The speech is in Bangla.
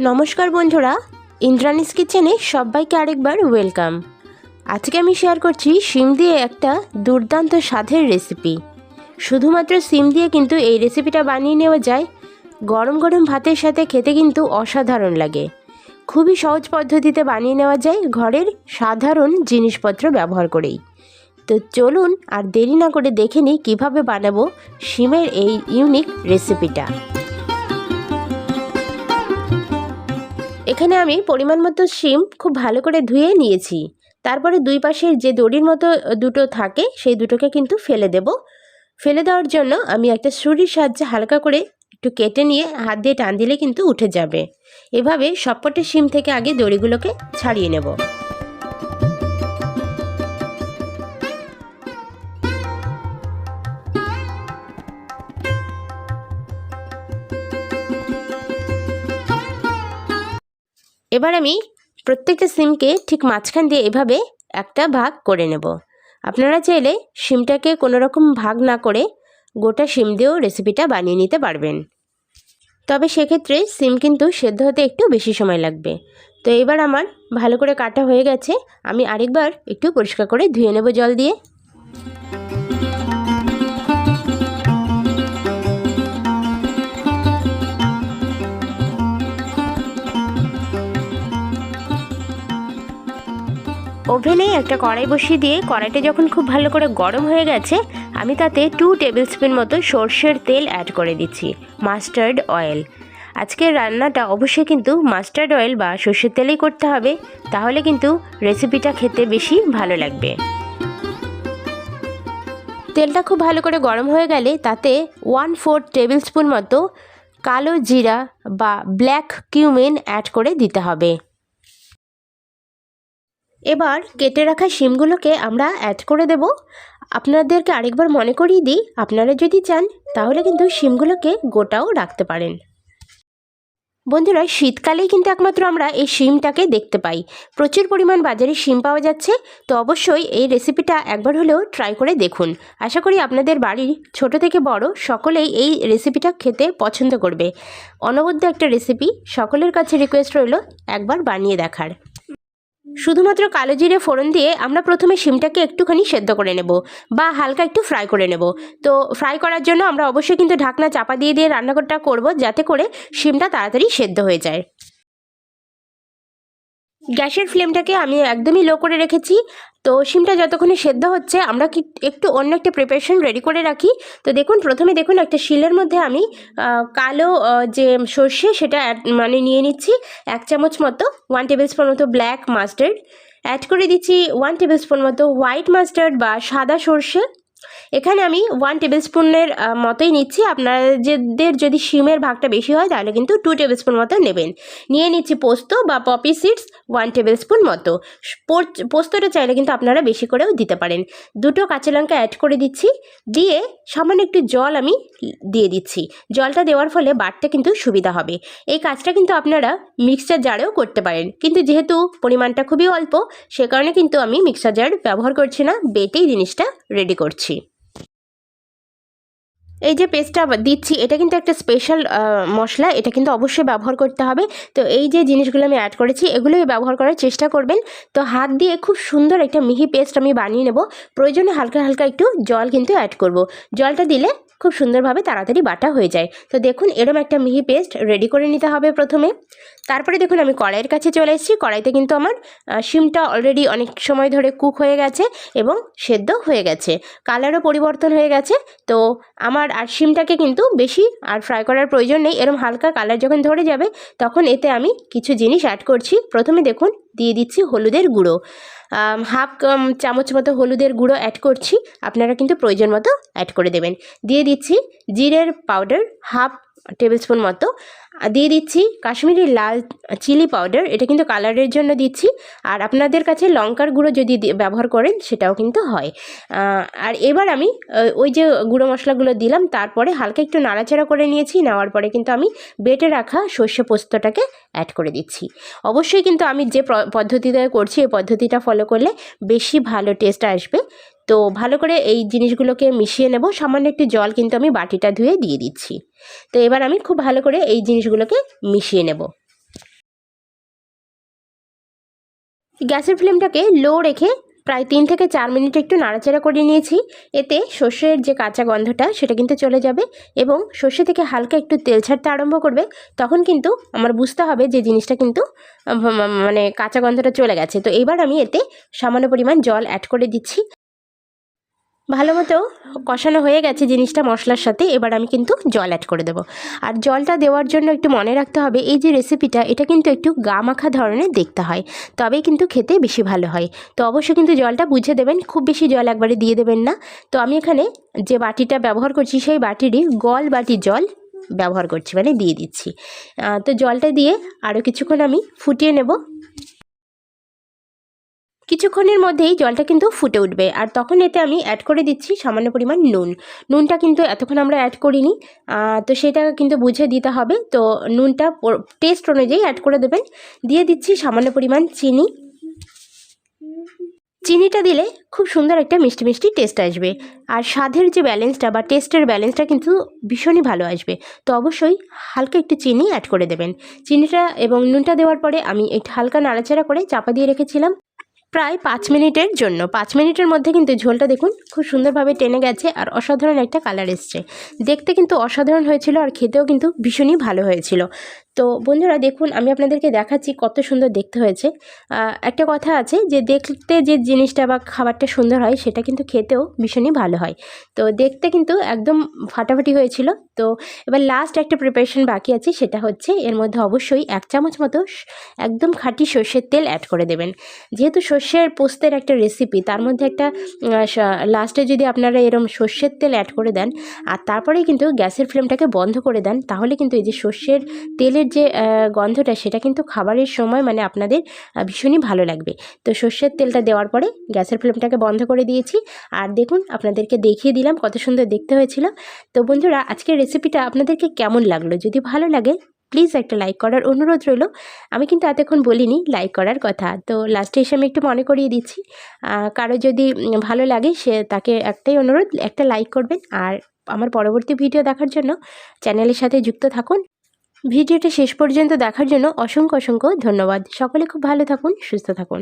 নমস্কার বন্ধুরা ইন্দ্রানিস কিচেনে সবাইকে আরেকবার ওয়েলকাম। আজকে আমি শেয়ার করছি শিম দিয়ে একটা দুর্দান্ত স্বাদের রেসিপি। শুধুমাত্র সিম দিয়ে কিন্তু এই রেসিপিটা বানিয়ে নেওয়া যায়। গরম গরম ভাতের সাথে খেতে কিন্তু অসাধারণ লাগে। খুবই সহজ পদ্ধতিতে বানিয়ে নেওয়া যায় ঘরের সাধারণ জিনিসপত্র ব্যবহার করেই। তো চলুন আর দেরি না করে দেখে নিই কীভাবে বানাবো শিমের এই ইউনিক রেসিপিটা। এখানে আমি পরিমাণ মতো শিম খুব ভালো করে ধুয়ে নিয়েছি। তারপরে দুই পাশের যে দড়ির মতো দুটো থাকে, সেই দুটোকে কিন্তু ফেলে দেব। ফেলে দেওয়ার জন্য আমি একটা সুরির সাহায্যে হালকা করে একটু কেটে নিয়ে হাত দিয়ে টান দিলে কিন্তু উঠে যাবে। এভাবে সবকটি শিম থেকে আগে দড়িগুলোকে ছাড়িয়ে নেব। এবার আমি প্রত্যেকটা সিমকে ঠিক মাঝখান দিয়ে এভাবে একটা ভাগ করে নেব। আপনারা চাইলে সিমটাকে কোনো রকম ভাগ না করে গোটা সিম দিয়েও রেসিপিটা বানিয়ে নিতে পারবেন। তবে সেক্ষেত্রে সিম কিন্তু সেদ্ধ হতে একটু বেশি সময় লাগবে। তো এবার আমার ভালো করে কাটা হয়ে গেছে। আমি আরেকবার একটু পরিষ্কার করে ধুয়ে নেব জল দিয়ে। ওভেনে একটা কড়াই বসিয়ে দিয়ে কড়াইটা যখন খুব ভালো করে গরম হয়ে গেছে, আমি তাতে টু টেবিল স্পুন মতো সর্ষের তেল অ্যাড করে দিচ্ছি মাস্টার্ড অয়েল আজকের রান্নাটা অবশ্যই কিন্তু মাস্টার্ড অয়েল বা সর্ষের তেলেই করতে হবে, তাহলে কিন্তু রেসিপিটা খেতে বেশি ভালো লাগবে। তেলটা খুব ভালো করে গরম হয়ে গেলে তাতে ওয়ান ফোর টেবিল স্পুন মতো কালো জিরা বা ব্ল্যাক কিউমেন অ্যাড করে দিতে হবে। এবার কেটে রাখা শিমগুলোকে আমরা অ্যাড করে দেব। আপনাদেরকে আরেকবার মনে করিয়ে দিই, আপনারা যদি চান, তাহলে কিন্তু শিমগুলোকে গোটাও রাখতে পারেন। বন্ধুরা, শীতকালেই কিন্তু একমাত্র আমরা এই শিমটাকে দেখতে পাই। প্রচুর পরিমাণ বাজারে শিম পাওয়া যাচ্ছে, তো অবশ্যই এই রেসিপিটা একবার হলেও ট্রাই করে দেখুন। আশা করি আপনাদের বাড়ির ছোট থেকে বড় সকলেই এই রেসিপিটা খেতে পছন্দ করবে। অনবদ্য একটা রেসিপি সকলের কাছে রিকোয়েস্ট রইল একবার বানিয়ে দেখার। শুধুমাত্র কালো জিরে ফোড়ন দিয়ে আমরা প্রথমে সিমটাকে একটুখানি সেদ্ধ করে নেব বা হালকা একটু ফ্রাই করে নেব। তো ফ্রাই করার জন্য আমরা অবশ্যই কিন্তু ঢাকনা চাপা দিয়ে দিয়ে রান্নাঘরটা করব যাতে করে সিমটা তাড়াতাড়ি সেদ্ধ হয়ে যায়। গ্যাসের ফ্লেমটাকে আমি একদমই লো করে রেখেছি। তো শিমটা যতক্ষণে সেদ্ধ হচ্ছে, আমরা কি একটু অন্য একটা প্রিপারেশন রেডি করে রাখি। তো দেখুন, প্রথমে দেখুন একটা শিলের মধ্যে আমি কালো যে সর্ষে সেটা মানে নিয়ে নিচ্ছি, এক চামচ মতো ওয়ান টেবিল স্পুন মতো ব্ল্যাক মাস্টার্ড অ্যাড করে দিচ্ছি ওয়ান টেবিল স্পুন মতো হোয়াইট মাস্টার্ড বা সাদা সর্ষে। এখানে আমি ওয়ান টেবিল স্পুনের মতোই নিচ্ছি। আপনাদের যদি শিমের ভাগটা বেশি হয়, তাহলে কিন্তু টু টেবিল স্পুন মতো নেবেন। নিয়ে নিচ্ছি পোস্ত বা poppy seeds one tablespoon মতো পোস্তটা চাইলে কিন্তু আপনারা বেশি করেও দিতে পারেন। দুটো কাঁচা লঙ্কা অ্যাড করে দিচ্ছি। দিয়ে সামান্য একটু জল আমি দিয়ে দিচ্ছি। জলটা দেওয়ার ফলে বাটতে কিন্তু সুবিধা হবে। এই কাজটা কিন্তু আপনারা মিক্সচার জারেও করতে পারেন। কিন্তু যেহেতু পরিমাণটা খুবই অল্প, সে কারণে কিন্তু আমি মিক্সার জার ব্যবহার করছি না। বেটেই জিনিসটা রেডি করছি। এই যে পেস্টটা দিচ্ছি, এটা কিন্তু একটা স্পেশাল মশলা, এটা কিন্তু অবশ্যই ব্যবহার করতে হবে। তো এই যে জিনিসগুলো আমি অ্যাড করেছি, এগুলোই ব্যবহার করার চেষ্টা করবেন। তো হাত দিয়ে খুব সুন্দর একটা মিহি পেস্ট আমি বানিয়ে নেব। প্রয়োজনে হালকা হালকা একটু জল কিন্তু অ্যাড করব। জলটা দিলে খুব সুন্দরভাবে তাড়াতাড়ি বাটা হয়ে যায়। তো দেখুন, এরম একটা মিহি পেস্ট রেডি করে নিতে হবে প্রথমে। তারপরে দেখুন আমি কড়াইয়ের কাছে চলে এসেছি। কড়াইতে কিন্তু আমার শিমটা অলরেডি অনেক সময় ধরে কুক হয়ে গেছে এবং সেদ্ধ হয়ে গেছে। কালারও পরিবর্তন হয়ে গেছে। তো আমার আর শিমটাকে কিন্তু বেশি আর ফ্রাই করার প্রয়োজন নেই। এরম হালকা কালার যখন ধরে যাবে, তখন এতে আমি কিছু জিনিস অ্যাড করছি। প্রথমে দেখুন, দিয়ে দিচ্ছি হলুদের গুঁড়ো। হাফ চামচ মতো হলুদের গুঁড়ো অ্যাড করছি। আপনারা কিন্তু প্রয়োজন মতো অ্যাড করে দেবেন। দিয়ে দিচ্ছি জিরের পাউডার হাফ টেবিল স্পুন মতো দিয়ে দিচ্ছি কাশ্মীরি লাল চিলি পাউডার এটা কিন্তু কালারের জন্য দিচ্ছি। আর আপনাদের কাছে লঙ্কার গুঁড়ো যদি ব্যবহার করেন, সেটাও কিন্তু হয়। আর এবার আমি ওই যে গুঁড়ো মশলাগুলো দিলাম, তারপরে হালকা একটু নাড়াচাড়া করে নিয়েছি, নেওয়ার পরে কিন্তু আমি বেটে রাখা সর্ষে পোস্তটাকে অ্যাড করে দিচ্ছি। অবশ্যই কিন্তু আমি যে পদ্ধতিতে করছি, এই পদ্ধতিটা ফলো করলে বেশি ভালো টেস্ট আসবে। তো ভালো করে এই জিনিসগুলোকে মিশিয়ে নেব। সামান্য একটু জল কিন্তু আমি বাটিটা ধুয়ে দিয়ে দিচ্ছি। তো এবার আমি খুব ভালো করে এই জিনিসগুলোকে মিশিয়ে নেব। গ্যাসের ফ্লেমটাকে লো রেখে প্রায় তিন থেকে চার মিনিট একটু নাড়াচাড়া করে নিয়েছি। এতে সর্ষের যে কাঁচা গন্ধটা, সেটা কিন্তু চলে যাবে এবং সর্ষে থেকে হালকা একটু তেল ছাড়তে আরম্ভ করবে, তখন কিন্তু আমার বুঝতে হবে যে জিনিসটা কিন্তু মানে কাঁচা গন্ধটা চলে গেছে। তো এবার আমি এতে সামান্য পরিমাণ জল অ্যাড করে দিচ্ছি। ভালো মতো কষানো হয়ে গেছে জিনিসটা মশলার সাথে, এবার আমি কিন্তু জল অ্যাড করে দেবো। আর জলটা দেওয়ার জন্য একটু মনে রাখতে হবে, এই যে রেসিপিটা এটা কিন্তু একটু গা মাখা ধরনের দেখতে হয়, তবেই কিন্তু খেতে বেশি ভালো হয়। তো অবশ্যই কিন্তু জলটা বুঝে দেবেন, খুব বেশি জল একবারে দিয়ে দেবেন না। তো আমি এখানে যে বাটিটা ব্যবহার করছি, সেই বাটিরই গল বাটি জল ব্যবহার করছি মানে দিয়ে দিচ্ছি। তো জলটা দিয়ে আরও কিছুক্ষণ আমি ফুটিয়ে নেব। কিছুক্ষণের মধ্যেই জলটা কিন্তু ফুটে উঠবে। আর তখন এতে আমি অ্যাড করে দিচ্ছি সামান্য পরিমাণ নুন। নুনটা কিন্তু এতক্ষণ আমরা অ্যাড করিনি। তো সেটা কিন্তু বুঝে দিতে হবে। তো নুনটা টেস্ট অনুযায়ী অ্যাড করে দেবেন। দিয়ে দিচ্ছি সামান্য পরিমাণ চিনি। চিনিটা দিলে খুব সুন্দর একটা মিষ্টি মিষ্টি টেস্ট আসবে। আর স্বাদের যে ব্যালেন্সটা বা টেস্টের ব্যালেন্সটা কিন্তু ভীষণই ভালো আসবে। তো অবশ্যই হালকা একটু চিনি অ্যাড করে দেবেন। চিনিটা এবং নুনটা দেওয়ার পরে আমি একটু হালকা নাড়াচাড়া করে চাপা দিয়ে রেখেছিলাম। প্রায় পাঁচ মিনিটের জন্য। পাঁচ মিনিটের মধ্যে কিন্তু ঝোলটা দেখুন, খুব সুন্দরভাবে টেনে গেছে আর অসাধারণ একটা কালার এসছে। দেখতে কিন্তু অসাধারণ হয়েছিল আর খেতেও কিন্তু ভীষণই ভালো হয়েছিল। তো বন্ধুরা দেখুন, আমি আপনাদেরকে দেখাচ্ছি কত সুন্দর দেখতে হয়েছে। একটা কথা আছে যে, দেখতে যে জিনিসটা বা খাবারটা সুন্দর হয়, সেটা কিন্তু খেতেও ভীষণই ভালো হয়। তো দেখতে কিন্তু একদম ফাটাফাটি হয়েছিল। তো এবার লাস্ট একটা প্রিপারেশন বাকি আছে, সেটা হচ্ছে এর মধ্যে অবশ্যই এক চামচ মতো একদম খাঁটি সর্ষের তেল অ্যাড করে দেবেন। যেহেতু সর্ষের পোস্তের একটা রেসিপি তার মধ্যে একটা লাস্টে যদি আপনারা এরম সর্ষের তেল অ্যাড করে দেন, আর তারপরেই কিন্তু গ্যাসের ফ্লেমটাকে বন্ধ করে দেন, তাহলে কিন্তু এই যে সর্ষের তেলের যে গন্ধটা সেটা কিন্তু খাবারের সময় মানে আপনাদের ভীষণই ভালো লাগবে। তো সর্ষের তেলটা দেওয়ার পরে গ্যাসের ফ্লেমটাকে বন্ধ করে দিয়েছি। আর দেখুন, আপনাদেরকে দেখিয়ে দিলাম কত সুন্দর দেখতে হয়েছিল। তো বন্ধুরা, আজকের রেসিপিটা আপনাদেরকে কেমন লাগল? যদি ভালো লাগে, প্লিজ একটা লাইক করার অনুরোধ রইল। আমি কিন্তু এতক্ষণ বলিনি, লাইক করার কথা। তো লাস্টে এসে আমি একটু মনে করিয়ে দিচ্ছি। কারও যদি ভালো লাগে, সে, তাকে একটাই অনুরোধ, একটা লাইক করবেন। আর আমার পরবর্তী ভিডিও দেখার জন্য চ্যানেলের সাথে যুক্ত থাকুন। ভিডিওটা শেষ পর্যন্ত দেখার জন্য অসংখ্য অসংখ্য ধন্যবাদ। সকলে খুব ভালো থাকুন সুস্থ থাকুন।